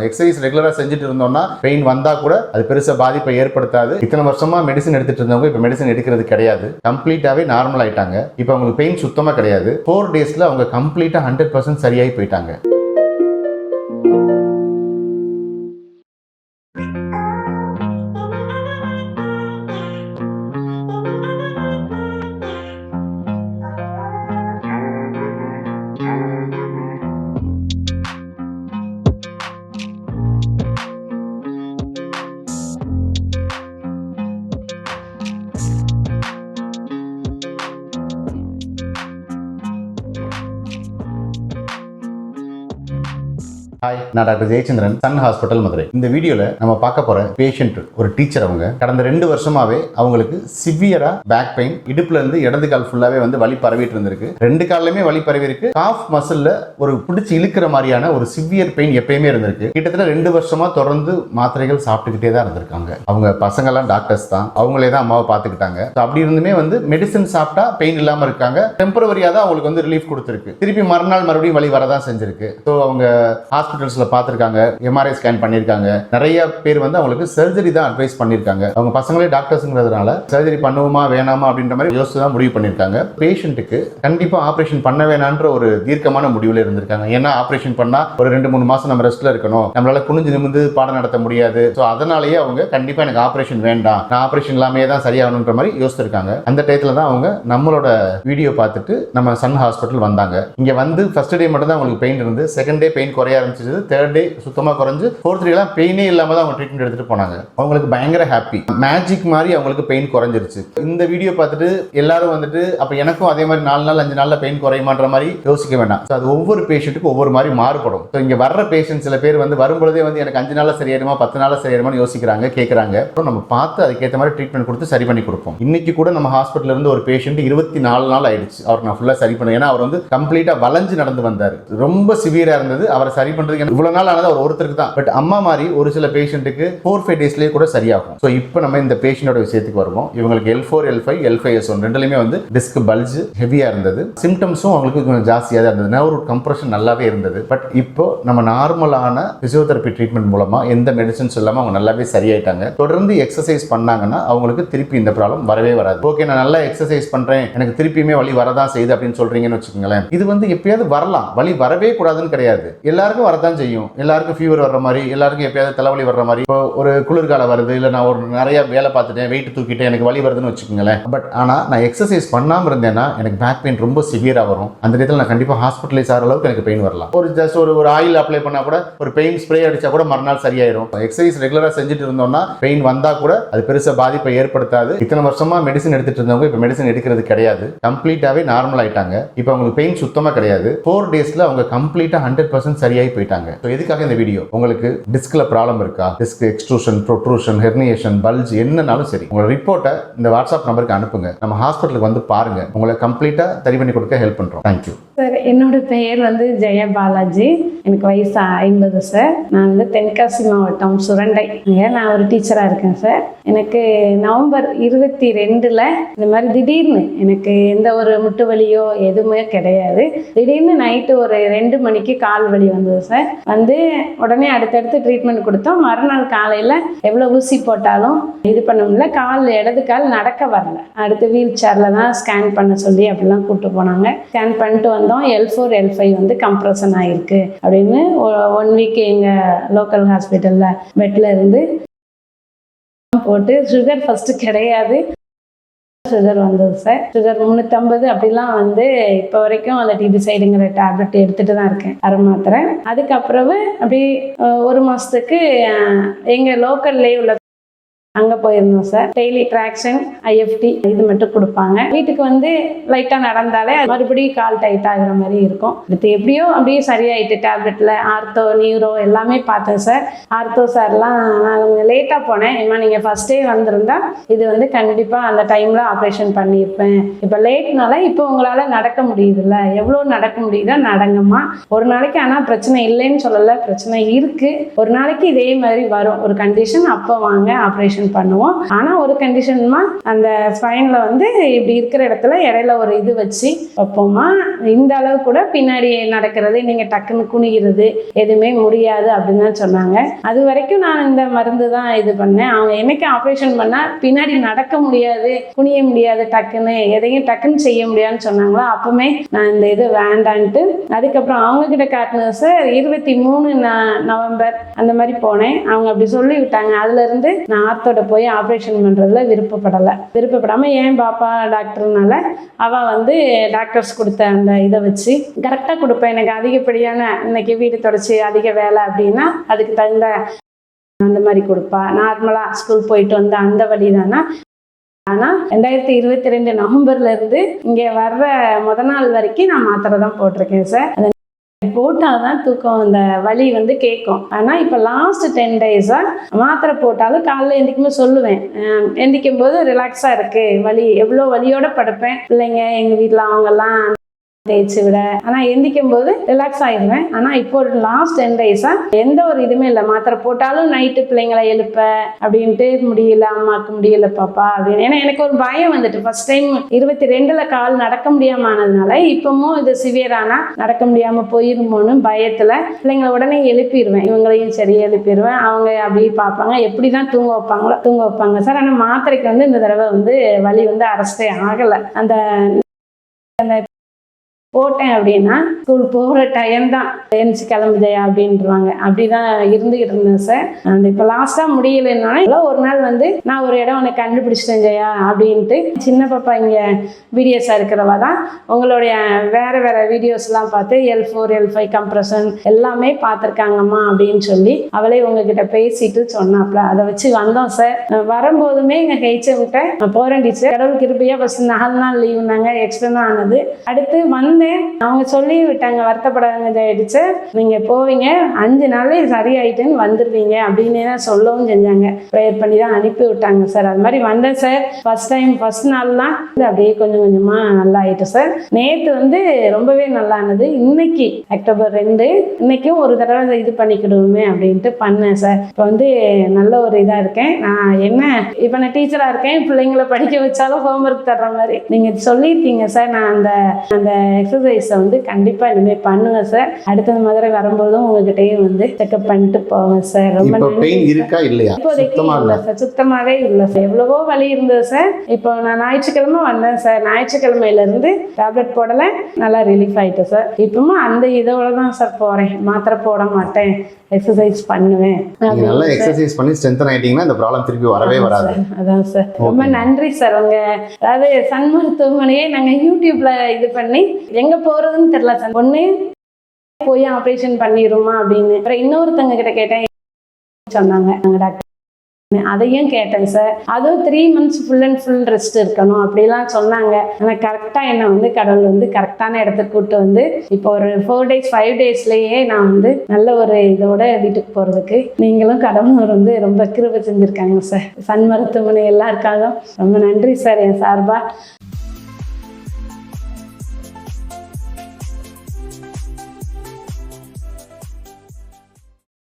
Exercise ரெகுலராக செஞ்சுட்டு இருந்தோம்னா பெயின் வந்தால் கூட அது பெருசாக பாதிப்பை ஏற்படுத்தாது. இத்தனை வருஷமா மெடிசன் எடுத்துட்டு இருந்தவங்க இப்போ மெடிசன் எடுக்கிறது கிடையாது. கம்ப்ளீட்டாகவே நார்மல் ஆயிட்டாங்க. இப்போ அவங்களுக்கு பெயின் சுத்தமாக கிடையாது. ஃபோர் டேஸில் அவங்க கம்ப்ளீட்டாக ஹண்ட்ரட் பர்சன்ட் சரியாகி போயிட்டாங்க. நான் doctor Jayachandran Sun Hospital Madurai. இந்த வீடியோல நம்ம பார்க்க போற பேஷண்ட் ஒரு டீச்சர் அவங்க. கடந்த ரெண்டு வருஷமாவே அவங்களுக்கு சிவியரா பேக் பெயின் இடுப்புல இருந்து இடது கால் ஃபுல்லாவே வந்து வலி பரவிட்டு இருந்திருக்கு. ரெண்டு காலிலுமே வலி பரவி இருக்கு. காஃப் மசில்ல ஒரு பிடிச்சி இழுக்கிற மாதிரியான ஒரு சிவியர் பெயின் எப்பயுமே இருந்திருக்கு. கிட்டத்தட்ட ரெண்டு வருஷமா தொடர்ந்து மாத்திரைகள் சாப்பிட்டுக்கிட்டே தான் இருந்திருக்காங்க. அவங்க பசங்கெல்லாம் டாக்டர்ஸ் தான். அவங்களே தான் அம்மாவை பார்த்துக்கிட்டாங்க. அப்படி இருந்துமே வந்து மெடிசன் சாப்பிட்டா பெயின் இல்லாம இருக்காங்க. டெம்பரவரியா தான் அவங்களுக்கு வந்து ரிலீஃப் கொடுத்துருக்கு. திருப்பி மறுநாள் மறுபடியும் வலி வரதான் செஞ்சிருக்கு. ஸோ அவங்க ஹாஸ்பிட்டல்ஸ்ல பார்த்துருக்காங்க எம்ஆர்ஐ ஸ்கேன் பண்ணியிருக்காங்க நிறைய பேர் வந்து அவங்களுக்கு சர்ஜரி தான் அட்வைஸ் பண்ணியிருக்காங்க அவங்க பசங்களே டாக்டர்ஸ்ங்கிறதுனால சர்ஜரி பண்ணுவோமா வேணாமா அப்படின்ற மாதிரி யோசிச்சு தான் முடிவு பண்ணியிருக்காங்க பேஷண்ட்டுக்கு கண்டிப்பாக ஆப்ரேஷன் பண்ண வேணான்ற ஒரு தீர்க்கமான முடிவில் இருந்திருக்காங்க. ஏன்னா ஆப்ரேஷன் பண்ணால் ஒரு ரெண்டு மூணு மாதம் நம்ம ரெஸ்ட்டில் இருக்கணும். நம்மளால குனிஞ்சு நிமிந்து பாடம் நடத்த முடியாது. ஸோ அதனாலேயே அவங்க கண்டிப்பாக எனக்கு ஆப்ரேஷன் வேண்டாம். நான் ஆப்ரேஷன் இல்லாமே தான் சரியாகணுன்ற மாதிரி யோசிச்சிருக்காங்க. அந்த டயத்தில் தான் அவங்க நம்மளோட வீடியோ பார்த்துட்டு நம்ம சன் ஹாஸ்பிட்டல் வந்தாங்க. இங்கே வந்து ஃபர்ஸ்ட் டே மட்டும் தான் அவங்களுக்கு பெயின் இருந்து செகண்ட் டே பெயின் குறைய ஆரம்பிச்சது தேர்ட் டே சுத்தமாக குறைஞ்சு ஃபோர்த் டேலாம் பெயினே இல்லாமல் தான் அவங்க ட்ரீட்மெண்ட் எடுத்துகிட்டு போனாங்க. அவங்களுக்கு பயங்கர ஹாப்பி மேஜிக் மாதிரி அவங்களுக்கு பெயின் குறைஞ்சிருச்சு. இந்த வீடியோ பார்த்துட்டு எல்லாரும் வந்துட்டு அப்போ எனக்கும் அதே மாதிரி நாலு நாள் அஞ்சு நாளில் பெயின் குறையுமான்ற மாதிரி யோசிக்க வேண்டாம். ஸோ அது ஒவ்வொரு பேஷண்ட்டுக்கும் ஒவ்வொரு மாதிரி மாறுபடும். ஸோ இங்கே வர்ற பேஷண்ட் சில பேர் வந்து வரும்பொழுதே வந்து எனக்கு அஞ்சு நாளில் சரியாயிடுமா பத்து நாளில் சரியாயிடுமான்னு யோசிக்கிறாங்க கேட்குறாங்க அப்புறம் நம்ம பார்த்து அதுக்கேற்ற மாதிரி ட்ரீட்மெண்ட் கொடுத்து சரி பண்ணி கொடுப்போம். இன்னைக்கு கூட நம்ம ஹாஸ்பிட்டல்ல இருந்து ஒரு பேஷண்ட் இருபத்தி நாலு நாள் ஆயிடுச்சு. அவர் நான் ஃபுல்லாக சரி பண்ணேன். ஏன்னா அவர் வந்து கம்ப்ளீட்டாக வளைஞ்சு நடந்து வந்தார். ரொம்ப சிவியராக இருந்தது. அவரை சரி பண்ணுறதுக்கு எனக்கு இவ்வளோ நாள் ஆனது அவர் ஒருத்தருக்கு தான். பட் அம்மா மாதிரி ஒரு சில பேஷண்ட்டுக்கு ஃபோர் ஃபைவ் டேஸ்லேயே கூட சரியாகும். ஸோ இப்போ நம்ம இந்த பேஷண்டோட விஷயத்துக்கு வருவோம். இவங்களுக்கு L four L five L five S one ரெண்டுலையுமே வந்து டிஸ்க் பல்ஜ் ஹெவியாக இருந்தது. சிம்டம்ஸும் அவங்களுக்கு கொஞ்சம் ஜாஸ்தியாக தான் இருந்தது நர்வ் கம்ப்ரெஷன் நல்லாவே இருந்தது. பட் இப்போ நம்ம நார்மலான ஃபிசியோதெரப்பி ட்ரீட்மெண்ட் மூலமாக எந்த மெடிசன்ஸ் இல்லாமல் அவங்க நல்லாவே சரியாயிட்டாங்க. தொடர்ந்து எக்ஸசைஸ் பண்ணாங்கன்னா அவங்களுக்கு திருப்பி இந்த ப்ராப்ளம் வரவே வராது. ஓகே நான் நல்லா எக்ஸசைஸ் பண்ணுறேன் எனக்கு திருப்பியுமே வழி வரதான் செய்யுது அப்படின்னு சொல்கிறீங்கன்னு வச்சுக்கோங்களேன். இது வந்து எப்பயாவது வரலாம். வழி வரவே கூடாதுன்னு கிடையாது. எல்லாருக்கும் வரதான் செய்யும். எல்லாருக்கும் ஃபீவர் வர்ற மாதிரி எல்லாருக்கும் எப்பயாவது தலைவலி வர்ற மாதிரி. இப்போ ஒரு குளிர்காலம் வருது இல்லை நான் ஒரு நிறைய வேலை பார்த்துட்டேன் வெயிட் தூக்கிட்டேன் எனக்கு வலி வருதுன்னு வச்சுக்கோங்களேன். பட் ஆனால் நான் எக்ஸசைஸ் பண்ணாமல் இருந்தேன்னா எனக்கு பேக் பெயின் ரொம்ப சிவியராக வரும். அந்த நேரத்தில் நான் கண்டிப்பாக ஹாஸ்பிட்டலைஸ் ஆகிற அளவுக்கு எனக்கு பெயின் வரலாம். ஒரு ஜஸ்ட் ஒரு ஒரு ஆயில் அப்ளை பண்ணால் கூட ஒரு பெயின் ஸ்ப்ரே அடித்தா கூட மறுநாள் சரியாயிரும். எக்ஸசைஸ் ரெகுலராக செஞ்சுட்டு இருந்தோம்னா பெயின் வந்தால் கூட அது பெருசாக பாதிப்பை ஏற்படுத்தாது. இத்தனை வருஷமாக மெடிசன் எடுத்துட்டு இருந்தவங்க இப்போ மெடிசன் எடுக்கிறது கிடையாது. கம்ப்ளீட்டாகவே நார்மல் ஆகிட்டாங்க இப்போ அவங்களுக்கு பெயின் சுத்தமாக கிடையாது. ஃபோர் டேஸில் அவங்க கம்ப்ளீட்டாக ஹண்ட்ரட் பர்சன்ட் சரியாகி போயிட்டாங்க. ஸோ எதுக்காக இந்த வீடியோ உங்களுக்கு டிஸ்கில் ப்ராப்ளம் இருக்கா? Disc extrusion protrusion herniation bulge என்னன்னாலும் சரி. உங்களோட ரிப்போர்ட்டை இந்த வாட்ஸ்அப் நம்பருக்கு அனுப்புங்க. நம்ம ஹாஸ்பிட்டலுக்கு வந்து பாருங்க. உங்களை கம்ப்ளீட்டாக சரி பண்ணி கொடுக்க ஹெல்ப் பண்ணுறோம் தேங்க்யூ சார் என்னோட பெயர் வந்து ஜெய பாலாஜி. எனக்கு வயசு ஐம்பது சார். நான் வந்து தென்காசி மாவட்டம் சுரண்டை. நான் ஒரு டீச்சராக இருக்கேன் சார். எனக்கு நவம்பர் இருபத்தி ரெண்டில் இந்த மாதிரி திடீர்னு எனக்கு எந்த ஒரு முட்டு வலியோ எதுவுமே கிடையாது. திடீர்னு நைட்டு ஒரு ரெண்டு மணிக்கு கால் வலி வந்தது சார். வந்து உடனே அடுத்தடுத்து ட்ரீட்மெண்ட் கொடுத்தோம். மறுநாள் காலையில் எவ்வளோ ஊசி போட்டாலும் இது பண்ண முடியல. கால் இடது கால் நடக்க வரல. அடுத்து வீல் சேரில் தான் ஸ்கேன் பண்ண சொல்லி அப்படிலாம் கூப்பிட்டு போனாங்க. ஸ்கேன் பண்ணிட்டு வந்தோம். எல் ஃபோர் எல் ஃபைவ் வந்து கம்ப்ரஷன் ஆகிருக்கு அப்படின்னு ஒன் வீக் எங்கள் லோக்கல் ஹாஸ்பிட்டலில் பெட்டில் இருந்து போட்டு சுகர் ஃபஸ்ட்டு கிடையாது. சுகர் வந்தது சார் சுகர் முந்நூற்றம்பது அப்படிலாம் வந்து இப்போ வரைக்கும் அந்த டிபிசைடுங்கிற டேப்லெட் எடுத்துகிட்டு தான் இருக்கேன். அரை மாத்திரை. அதுக்கப்புறவு அப்படி ஒரு மாதத்துக்கு எங்கள் லோக்கல்லே உள்ள அங்கே போயிருந்தோம் சார். டெய்லி ட்ராக்ஷன் ஐஎஃப்டி இது மட்டும் கொடுப்பாங்க. வீட்டுக்கு வந்து லைட்டாக நடந்தாலே மறுபடியும் கால் டைட் ஆகுற மாதிரி இருக்கும். அடுத்து எப்படியோ அப்படியே சரியாயிட்டு டேப்லெட்டில் ஆர்த்தோ நியூரோ எல்லாமே பார்த்தேன் சார். ஆர்த்தோ சார்லாம் நான் கொஞ்சம் லேட்டாக போனேன். ஏமா நீங்கள் ஃபஸ்ட்டே வந்திருந்தா இது வந்து கண்டிப்பாக அந்த டைமில் ஆப்ரேஷன் பண்ணியிருப்பேன். இப்போ லேட்னால இப்போ உங்களால் நடக்க முடியுதுல்ல. எவ்வளோ நடக்க முடியுதோ நடங்கம்மா. ஒரு நாளைக்கு ஆனால் பிரச்சனை இல்லைன்னு சொல்லலை பிரச்சனை இருக்குது ஒரு நாளைக்கு இதே மாதிரி வரும். ஒரு கண்டிஷன் அப்போ வாங்க ஆப்ரேஷன் ஆப்ரேஷன் பண்ணுவோம். ஆனால் ஒரு கண்டிஷன்மா அந்த ஸ்பைனில் வந்து இப்படி இருக்கிற இடத்துல இடையில ஒரு இது வச்சு வைப்போமா? இந்த அளவு கூட பின்னாடி நடக்கிறது நீங்கள் டக்குன்னு குனிகிறது எதுவுமே முடியாது அப்படின்னு தான் சொன்னாங்க. அது வரைக்கும் நான் இந்த மருந்து தான் இது பண்ணேன். அவங்க என்னைக்கு ஆப்ரேஷன் பண்ணால் பின்னாடி நடக்க முடியாது குனிய முடியாது டக்குன்னு எதையும் டக்குன்னு செய்ய முடியாதுன்னு சொன்னாங்களோ? அப்பவுமே நான் இந்த இது வேண்டான்ட்டு அதுக்கப்புறம் அவங்க கிட்ட காட்டினது சார் இருபத்தி மூணு ந- நவம்பர் அந்த மாதிரி போனேன். அவங்க அப்படி சொல்லி விட்டாங்க அதுல இருந்து நான் ஆர்த்தோட போய் ஆப்ரேஷன் பண்ணுறதுல விருப்பப்படலை. விருப்பப்படாமல் ஏன் பாப்பா டாக்டர்னால? அவள் வந்து டாக்டர்ஸ் கொடுத்த அந்த இதை வச்சு கரெக்டாக கொடுப்பேன் எனக்கு அதிகப்படியான இன்னைக்கு வீடு தொடச்சி அதிக வேலை அப்படின்னா அதுக்கு தகுந்த அந்த மாதிரி கொடுப்பா. நார்மலாக ஸ்கூல் போயிட்டு வந்த அந்த வழி தானா ஆனால் ரெண்டாயிரத்தி இருபத்தி ரெண்டு நவம்பர்லேருந்து இங்கே வர்ற முத நாள் வரைக்கும் நான் மாத்திரை தான் போட்டிருக்கேன் சார் அந்த போட்டால் தான் தூக்கம் அந்த வலி வந்து கேட்கும். ஆனால் இப்போ லாஸ்ட் டென் டேஸாக மாத்திரை போட்டாலும் காலைல எந்திக்குமே சொல்லுவேன். எந்திரிக்கும் எந்திக்கும் போது ரிலாக்ஸாக இருக்குது வலி எவ்வளோ வலியோட படுப்பேன். பிள்ளைங்க எங்கள் வீட்டில் அவங்கெல்லாம் தேய்ச்சி விட. ஆனால் எந்திக்கும் போது ரிலாக்ஸ் ஆகிடுவேன் ஆனால் இப்போ ஒரு லாஸ்ட் டென் டேஸாக எந்த ஒரு இதுவுமே இல்லை. மாத்திரை போட்டாலும் நைட்டு பிள்ளைங்களை எழுப்ப அப்படின்ட்டு முடியல அம்மாவுக்கு முடியல பாப்பா அப்படின்னு. ஏன்னா எனக்கு ஒரு பயம் வந்துட்டு. ஃபர்ஸ்ட் டைம் இருபத்தி ரெண்டில் கால் நடக்க முடியாம ஆனதுனால இப்பவும் இது சிவியரானா நடக்க முடியாமல் போயிருமோன்னு பயத்தில் பிள்ளைங்களை உடனே எழுப்பிடுவேன் இவங்களையும் சரி எழுப்பிடுவேன் அவங்க அப்படியே பார்ப்பாங்க. எப்படி தான் தூங்க வைப்பாங்களோ தூங்க வைப்பாங்க. சார் ஆனால் மாத்திரைக்கு வந்து இந்த தடவை வந்து வழி வந்து அரஸ்டே ஆகலை. அந்த அந்த போட்டேன் அப்படின்னா ஸ்கூல் போகிற டைம் தான். எழுந்துச்சு கிளம்புதையா அப்படின்றாங்க. அப்படி தான் இருந்துகிட்டு இருந்தேன் சார் அந்த இப்போ லாஸ்ட்டாக முடியலைன்னா ஒரு நாள் வந்து நான் ஒரு இடம் உனக்கு கண்டுபிடிச்சிட்டேன் ஜெயா அப்படின்ட்டு சின்ன பாப்பா இங்கே வீடியோஸாக இருக்கிறவா தான் உங்களுடைய வேறு வேறு வீடியோஸ்லாம் பார்த்து L four L five compression எல்லாமே பார்த்துருக்காங்கம்மா அப்படின்னு சொல்லி அவளே உங்ககிட்ட பேசிட்டு சொன்னாப்ல. அதை வச்சு வந்தோம் சார் வரும்போதுமே எங்கள் ஹெச்எம்கிட்ட நான் போகிறேன் டீச்சர் கடவுள் கிருப்பையாக ஃபஸ்ட் நாலு நாள் லீவுனாங்க எக்ஸ்டர்னாக ஆனது. அடுத்து வந்தேன் அவங்க சொல்லி விட்டாங்க வருத்தப்படாதங்க டீச்சர் நீங்கள் போவீங்க அஞ்சு நாளே சரியாயிட்டேன்னு சரியாயிட்டுன்னு வந்துடுவீங்க அப்படின்னு தான் சொல்லவும் செஞ்சாங்க. ப்ரேயர் பண்ணி தான் அனுப்பி விட்டாங்க சார் அது மாதிரி வந்தேன் சார் ஃபர்ஸ்ட் டைம் ஃபர்ஸ்ட் நாள்லாம் இது அப்படியே கொஞ்சம் கொஞ்சமாக நல்லா ஆயிட்டு சார் நேற்று வந்து ரொம்பவே நல்லா இன்னைக்கு அக்டோபர் ரெண்டு இன்னைக்கும் ஒரு தடவை இது பண்ணிக்கிடுவோமே அப்படின்ட்டு பண்ணேன் சார் இப்போ வந்து நல்ல ஒரு இதாக இருக்கேன். நான் என்ன இப்போ நான் டீச்சராக இருக்கேன். பிள்ளைங்களை படிக்க வச்சாலும் ஹோம்ஒர்க் தர்ற மாதிரி. நீங்கள் சொல்லியிருக்கீங்க சார் நான் அந்த அந்த எக்ஸசைஸை வந்து கண்டிப்பாக இனிமேல் பண்ணுங்க சார் அடுத்தது மதுரை வரும்போதும் உங்ககிட்டயும் வந்து செக்அப் பண்ணிட்டு போவேன் சார் ரொம்ப பெயின் இருக்கா இல்லையா? இப்போதைக்கு சுத்தமாகவே இல்லை. சார் எவ்வளவோ வலி இருந்தது சார் இப்போ நான் ஞாயிற்றுக்கிழமை வந்தேன் சார் ஞாயிற்றுக்கிழமையில இருந்து டேப்லெட் போடலை. நல்லா ரிலீஃப் ஆயிட்டு சார் இப்பவும் அந்த இதோட தான் சார் போகிறேன் மாத்திரை போட மாட்டேன். எக்ஸசைஸ் பண்ணுவேன். நல்லா எக்ஸசைஸ் பண்ணி ஸ்ட்ரென்தன் ஆயிட்டீங்கன்னா இந்த ப்ராப்ளம் திருப்பி வரவே வராது. அதான் சார். ரொம்ப நன்றி சார் உங்க அதாவது சன் மருத்துவமனையே நாங்க யூடியூப்ல இது பண்ணி எங்க போறதுன்னு தெரியல சார். ஒண்ணு போய் ஆப்ரேஷன் பண்ணிடுமா அப்படின்னு. அப்புறம் இன்னொருத்தங்க கிட்ட கேட்டேன் சொன்னாங்க. நாங்க டாக்டர் அதையும் கேட்டேன் சார் அதுவும் three months full and full rest இருக்கணும். அப்படிலாம் சொன்னாங்க. ஆனால் கரெக்டாக என்னை வந்து கடவுள் வந்து கரெக்டான இடத்துக்கு கூட்டு வந்து இப்போ ஒரு ஃபோர் டேஸ் ஃபைவ் டேஸ்லேயே நான் வந்து நல்ல ஒரு இதோட வீட்டுக்கு போகிறதுக்கு நீங்களும் கடவுள் வந்து ரொம்ப கிருப செஞ்சுருக்காங்க சார் சன் மருத்துவமனை எல்லாருக்காகவும் ரொம்ப நன்றி சார் என் சார்பாக